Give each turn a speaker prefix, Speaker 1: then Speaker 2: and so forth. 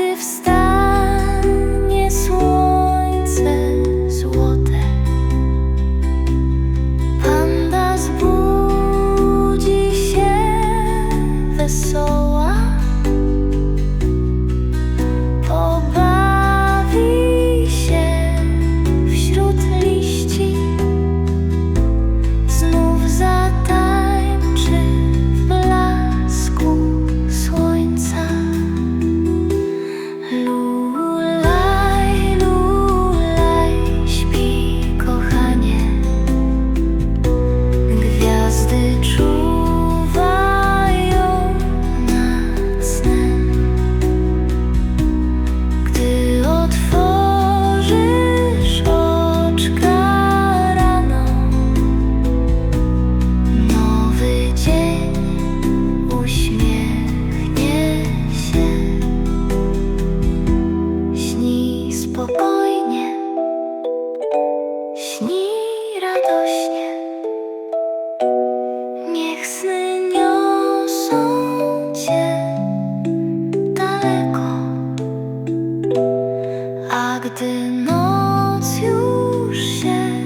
Speaker 1: If. noc już się